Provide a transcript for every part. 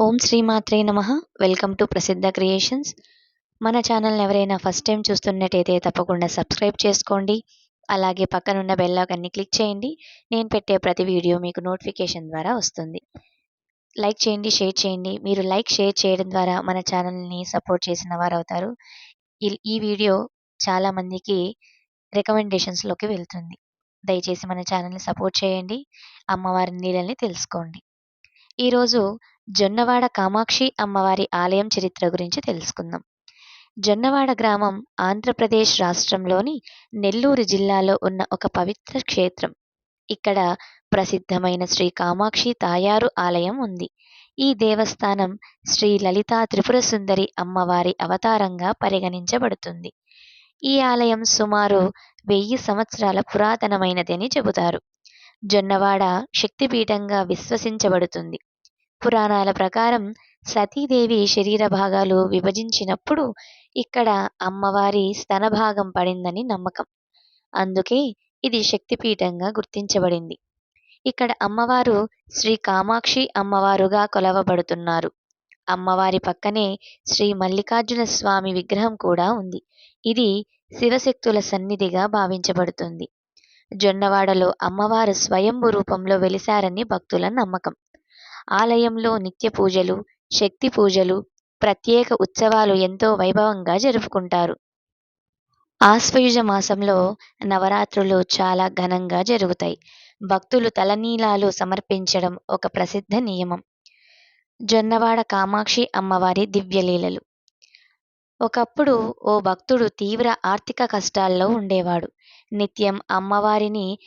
ఓం శ్రీమాత్రే నమ. Welcome to Prasiddha creations. మన ఛానల్ని ఎవరైనా ఫస్ట్ టైం చూస్తున్నట్టయితే తప్పకుండా సబ్స్క్రైబ్ చేసుకోండి. అలాగే పక్కనున్న బెల్లాకన్ని క్లిక్ చేయండి. నేను పెట్టే ప్రతి వీడియో మీకు నోటిఫికేషన్ ద్వారా వస్తుంది. లైక్ చేయండి షేర్ చేయండి. మీరు లైక్ షేర్ చేయడం ద్వారా మన ఛానల్ని సపోర్ట్ చేసిన వారు అవుతారు. ఈ- ఈ వీడియో చాలామందికి రికమెండేషన్స్లోకి వెళ్తుంది. దయచేసి మన ఛానల్ని సపోర్ట్ చేయండి. అమ్మవారి నీళ్ళని తెలుసుకోండి. ఈరోజు జొన్నవాడ కామాక్షి అమ్మవారి ఆలయం చరిత్ర గురించి తెలుసుకుందాం. జొన్నవాడ గ్రామం ఆంధ్రప్రదేశ్ రాష్ట్రంలోని నెల్లూరు జిల్లాలో ఉన్న ఒక పవిత్ర క్షేత్రం. ఇక్కడ ప్రసిద్ధమైన శ్రీ కామాక్షి తాయారు ఆలయం ఉంది. ఈ దేవస్థానం శ్రీ లలితా త్రిపుర సుందరి అమ్మవారి అవతారంగా పరిగణించబడుతుంది. ఈ ఆలయం సుమారు వెయ్యి సంవత్సరాల పురాతనమైనదని చెబుతారు. జొన్నవాడ శక్తిపీఠంగా విశ్వసించబడుతుంది. పురాణాల ప్రకారం సతీదేవి శరీర భాగాలు విభజించినప్పుడు ఇక్కడ అమ్మవారి స్తన భాగం పడిందని నమ్మకం. అందుకే ఇది శక్తిపీఠంగా గుర్తించబడింది. ఇక్కడ అమ్మవారు శ్రీ కామాక్షి అమ్మవారుగా కొలవబడుతున్నారు. అమ్మవారి పక్కనే శ్రీ మల్లికార్జున స్వామి విగ్రహం కూడా ఉంది. ఇది శివశక్తుల సన్నిధిగా భావించబడుతుంది. జొన్నవాడలో అమ్మవారు స్వయంభు రూపంలో వెలిశారని భక్తుల నమ్మకం. ఆలయంలో నిత్య పూజలు శక్తి పూజలు ప్రత్యేక ఉత్సవాలు ఎంతో వైభవంగా జరుపుకుంటారు. ఆశ్వయుజ మాసంలో నవరాత్రులు చాలా ఘనంగా జరుగుతాయి. భక్తులు తలనీలాలు సమర్పించడం ఒక ప్రసిద్ధ నియమం. జొన్నవాడ కామాక్షి అమ్మవారి దివ్యలీలలు ఒకప్పుడు ఓ భక్తుడు తీవ్ర ఆర్థిక కష్టాల్లో ఉండేవాడు. నిత్యం అమ్మవారిని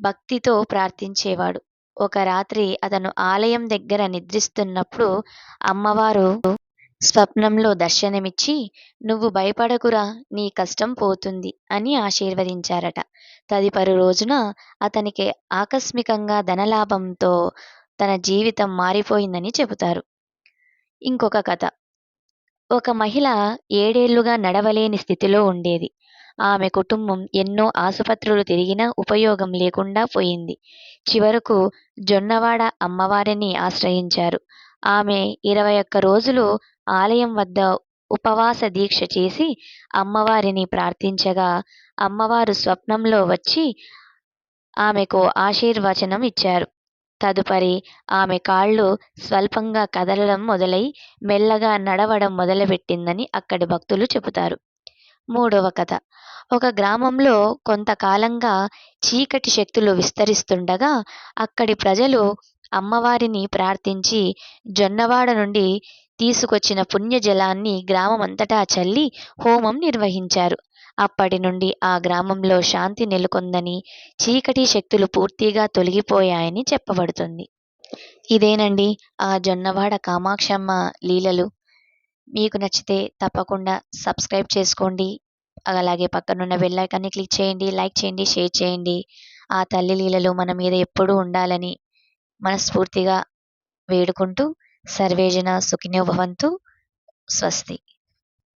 భక్తితో ప్రార్థించేవాడు. ఒక రాత్రి అతను ఆలయం దగ్గర నిద్రిస్తున్నప్పుడు అమ్మవారు స్వప్నంలో దర్శనమిచ్చి నువ్వు భయపడకురా నీ కష్టం పోతుంది అని ఆశీర్వదించారట. తదుపరి రోజున అతనికి ఆకస్మికంగా ధనలాభంతో తన జీవితం మారిపోయిందని చెబుతారు. ఇంకొక కథ. ఒక మహిళ ఏడేళ్ళుగా నడవలేని స్థితిలో ఉండేది. ఆమె కుటుంబం ఎన్నో ఆసుపత్రులు తిరిగినా ఉపయోగం లేకుండా పోయింది. చివరకు జొన్నవాడ అమ్మవారిని ఆశ్రయించారు. ఆమె ఇరవై ఒక్క రోజులు ఆలయం వద్ద ఉపవాస దీక్ష చేసి అమ్మవారిని ప్రార్థించగా అమ్మవారు స్వప్నంలో వచ్చి ఆమెకు ఆశీర్వచనం ఇచ్చారు. తదుపరి ఆమె కాళ్ళు స్వల్పంగా కదలడం మొదలై మెల్లగా నడవడం మొదలుపెట్టిందని అక్కడి భక్తులు చెబుతారు. మూడవ కథ. ఒక గ్రామంలో కొంతకాలంగా చీకటి శక్తులు విస్తరిస్తుండగా అక్కడి ప్రజలు అమ్మవారిని ప్రార్థించి జొన్నవాడ నుండి తీసుకొచ్చిన పుణ్యజలాన్ని గ్రామమంతటా చల్లి హోమం నిర్వహించారు. అప్పటి నుండి ఆ గ్రామంలో శాంతి నెలకొందని చీకటి శక్తులు పూర్తిగా తొలగిపోయాయని చెప్పబడుతుంది. ఇదేనండి ఆ జొన్నవాడ కామాక్షమ్మ లీలలు. మీకు నచ్చితే తప్పకుండా సబ్స్క్రైబ్ చేసుకోండి. అలాగే పక్కనున్న బెల్లైకాన్ని క్లిక్ చేయండి లైక్ చేయండి షేర్ చేయండి. ఆ తల్లి లీలలు మన మీద ఎప్పుడూ ఉండాలని మనస్ఫూర్తిగా వేడుకుంటూ సర్వేజన సుఖినోభవంతు స్వస్తి.